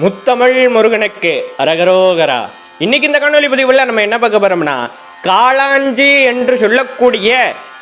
முத்தமிழ் முருகனுக்கு அரகரோகரா. இன்னைக்கு இந்த காணொலி பதிவுள்ள நம்ம என்ன பார்க்க போறோம்னா காளாஞ்சி என்று சொல்லக்கூடிய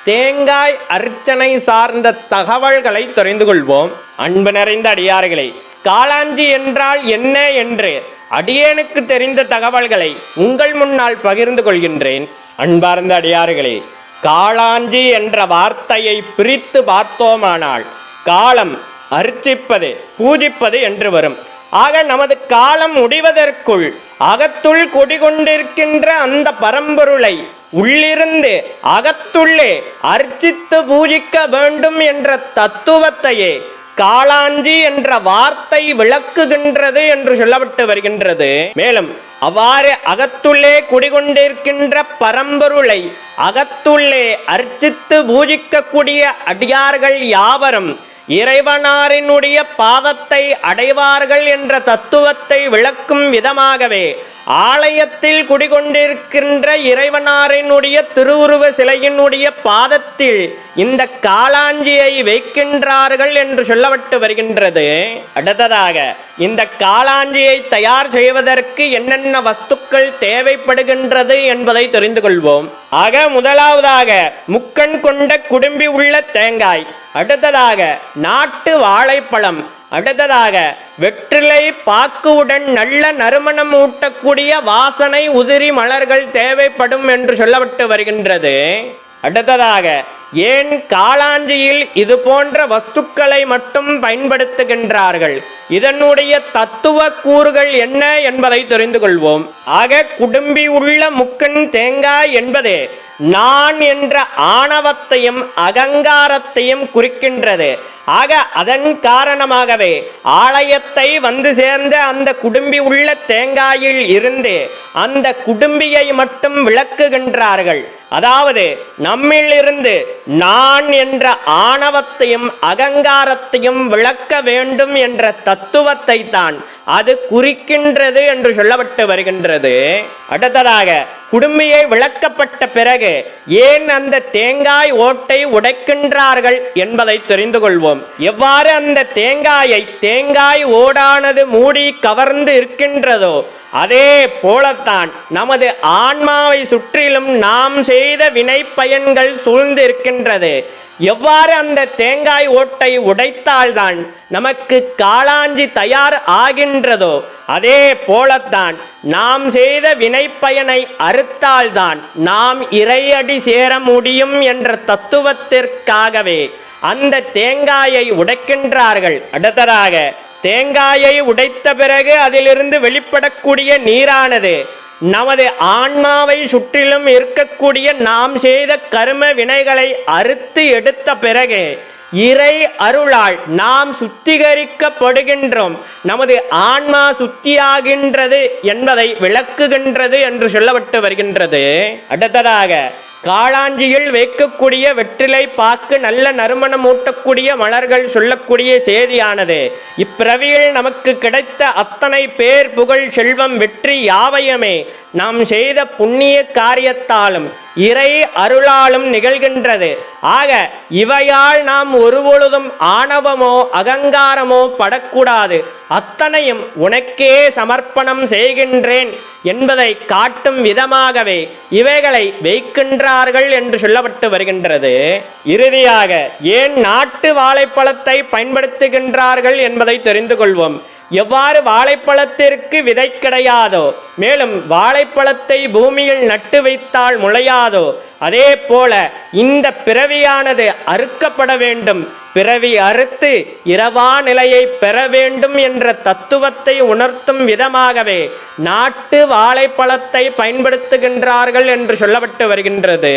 தேங்காய் அர்ச்சனை சார்ந்த தகவல்களை தெரிந்து கொள்வோம். அன்பு நிறைந்த அடியார்களே காளாஞ்சி என்றால் என்ன என்று அடியேனுக்கு தெரிந்த தகவல்களை உங்கள் முன்னால் பகிர்ந்து கொள்கின்றேன். அன்பார்ந்த அடியார்களே காளாஞ்சி என்ற வார்த்தையை பிரித்து பார்த்தோமானால் காலம் அர்ச்சிப்பது பூஜிப்பது என்று வரும். ஆக நமது காலம் முடிவதற்குள் அகத்துள் குடிகொண்டிருக்கின்ற அந்த பரம்பொருளை உள்ளிருந்து அகத்துள்ளே அர்ச்சித்து பூஜிக்க வேண்டும் என்ற தத்துவத்தையே காளாஞ்சி என்ற வார்த்தை விளக்குகின்றது என்று சொல்லப்பட்டு வருகின்றது. மேலும் அவ்வாறு அகத்துள்ளே குடிகொண்டிருக்கின்ற பரம்பொருளை அகத்துள்ளே அர்ச்சித்து பூஜிக்கக்கூடிய அடியார்கள் யாவரும் இறைவனாரினுடைய பாதத்தை அடைவார்கள் என்ற தத்துவத்தை விளக்கும் விதமாகவே ஆலயத்தில் குடிகொண்டிருக்கின்ற இறைவனாரினுடைய திருவுருவ சிலையினுடைய பாதத்தில் இந்த காளாஞ்சியை வைக்கின்றார்கள் என்று சொல்லப்பட்டு வருகின்றது. அடுத்ததாக இந்த காளாஞ்சியை தயார் செய்வதற்கு என்னென்ன வஸ்துக்கள் தேவைப்படுகின்றது என்பதை தெரிந்து கொள்வோம். ஆக முதலாவதாக முக்கண் கொண்ட குடும்பி உள்ள தேங்காய். அடுத்ததாக நாட்டு வாழைப்பழம். அடுத்ததாக வெற்றிலை பாக்குவுடன் நல்ல நறுமணம் ஊட்டக்கூடிய வாசனை உதிரி மலர்கள் தேவைப்படும் என்று சொல்லப்பட்டு வருகின்றது. அடுத்ததாக ஏன் காளாஞ்சியில் இது போன்ற வஸ்துக்களை மட்டும் பயன்படுத்துகின்றார்கள்? இதனுடைய தத்துவ கூறுகள் என்ன என்பதை தெரிந்து கொள்வோம். ஆக குடும்பி உள்ள முக்கன் தேங்காய் என்பது நான் என்ற ஆணவத்தையும் அகங்காரத்தையும் குறிக்கின்றது. ஆக அதன் காரணமாகவே ஆலயத்தை வந்து சேர்ந்த அந்த குடும்பி உள்ள தேங்காயில் இருந்து அந்த குடும்பியை மட்டும் விளக்குகின்றார்கள். அதாவது நம்மிலிருந்து நான் என்ற ஆணவத்தையும் அகங்காரத்தையும் விளக்க வேண்டும் என்ற தத்துவத்தை தான் அது குறிக்கின்றது என்று சொல்லப்பட்டு வருகின்றது. அடுத்ததாக குடும்பியை விளக்கப்பட்ட பிறகு ஏன் அந்த தேங்காய் ஓட்டை உடைக்கின்றார்கள் என்பதை தெரிந்து கொள்வோம். எவ்வாறு அந்த தேங்காயை தேங்காய் ஓடானது மூடி கவர்ந்து இருக்கின்றதோ அதே போலத்தான் நமது ஆன்மாவை சுற்றிலும் நாம் செய்த வினை பயன்கள் சூழ்ந்திருக்கின்றது. எவ்வாறு அந்த தேங்காய் ஓட்டை உடைத்தால்தான் நமக்கு காளாஞ்சி தயார் ஆகின்றதோ அதே போலத்தான் நாம் செய்த வினைப்பயனை அறுத்தால்தான் நாம் இறையடி சேர முடியும் என்ற தத்துவத்திற்காகவே அந்த தேங்காயை உடைக்கின்றார்கள். அடுத்ததாக தேங்காயை உடைத்த பிறகு அதிலிருந்து வெளிப்படக்கூடிய நீரானது நமது ஆன்மாவை சுற்றிலும் இருக்கக்கூடிய நாம் செய்த கர்ம வினைகளை அறுத்து எடுத்த பிறகு இறை அருளால் நாம் சுத்திகரிக்கப்படுகின்றோம். நமது ஆன்மா சுத்தியாகின்றது என்பதை விளக்குகின்றது என்று சொல்லப்பட்டு வருகின்றது. அடுத்ததாக காளாஞ்சியில் வைக்கக்கூடிய வெற்றிலை பாக்கு நல்ல நறுமணம் ஊட்டக்கூடிய மலர்கள் சொல்லக்கூடிய செய்தியானது இப்பிறவியில் நமக்கு கிடைத்த அத்தனை பேர் புகழ் செல்வம் வெற்றி யாவையுமே. நாம் செய்த புண்ணிய காரியத்தாலும் இறை அருளாலும் நிகழ்கின்றது. ஆக இவையால் நாம் ஒருபொழுதும் ஆணவமோ அகங்காரமோ படக்கூடாது. அத்தனையும் உனக்கே சமர்ப்பணம் செய்கின்றேன் என்பதை காட்டும் விதமாகவே இவைகளை வைக்கின்றார்கள் என்று சொல்லப்பட்டு வருகின்றது. இறுதியாக ஏன் நாட்டு வாழைப்பழத்தை பயன்படுத்துகின்றார்கள் என்பதை தெரிந்து கொள்வோம். எவ்வாறு வாழைப்பழத்திற்கு விதை கிடையாதோ மேலும் வாழைப்பழத்தை பூமியில் நட்டு வைத்தால் முளையாதோ அதே போல இந்த பிறவியானது அறுக்கப்பட வேண்டும் பிறவி அறுத்து இரவா நிலையை பெற வேண்டும் என்ற தத்துவத்தை உணர்த்தும் விதமாகவே நாட்டு வாழைப்பழத்தை பயன்படுத்துகின்றார்கள் என்று சொல்லப்பட்டு வருகின்றது.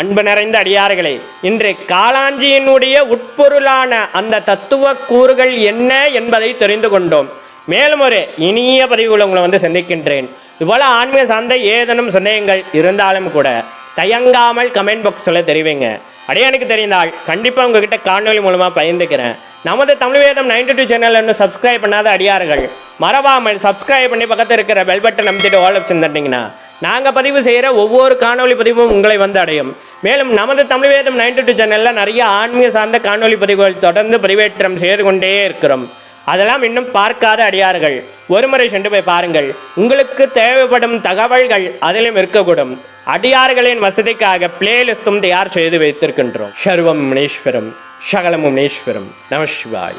அன்பு நிறைந்த அடியார்களே இன்று காளாஞ்சியினுடைய உட்பொருளான அந்த தத்துவ கூறுகள் என்ன என்பதை தெரிந்து கொண்டோம். மேலும் ஒரு இனிய பதிவுகளை உங்களை வந்து சந்திக்கின்றேன். இதுபோல் ஆன்மீக சார்ந்த ஏதேனும் சந்தேகங்கள் இருந்தாலும் கூட தயங்காமல் கமெண்ட் பாக்ஸில் தெரிவிங்க. அடையானுக்கு தெரிந்தால் கண்டிப்பாக உங்ககிட்ட காணொலி மூலமாக பயந்துக்கிறேன் நமது Tamil Vedam ninety two channel இன்னும் சப்ஸ்கிரைப் பண்ணாத அடியார்கள் மறவாமல் சப்ஸ்கிரைப் பண்ணி பக்கத்தில் இருக்கிற பெல் பட்டன் நம்பிட்டு ஆல் ஆப்ஷன் தட்டிங்கன்னா நாங்கள் பதிவு செய்கிற ஒவ்வொரு காணொலி பதிவும் உங்களை வந்து அடையும். மேலும் நமது தமிழ் வேதம் நைன்டி டூ சேனலில் நிறைய ஆன்மீக சார்ந்த காணொலி பதிவுகள் தொடர்ந்து பதிவேற்றம் செய்து கொண்டே இருக்கிறோம். அதெல்லாம் இன்னும் பார்க்காத அடியார்கள். ஒருமுறை சென்று போய் பாருங்கள். உங்களுக்கு தேவைப்படும் தகவல்கள் அதிலும் இருக்கக்கூடும். அடியார்களின் வசதிக்காக பிளேலிஸ்டும் தயார் செய்து வைத்திருக்கின்றோம். சர்வம் முனீஸ்வரம் சகலமும் முனீஸ்வரம். நம சிவாய்.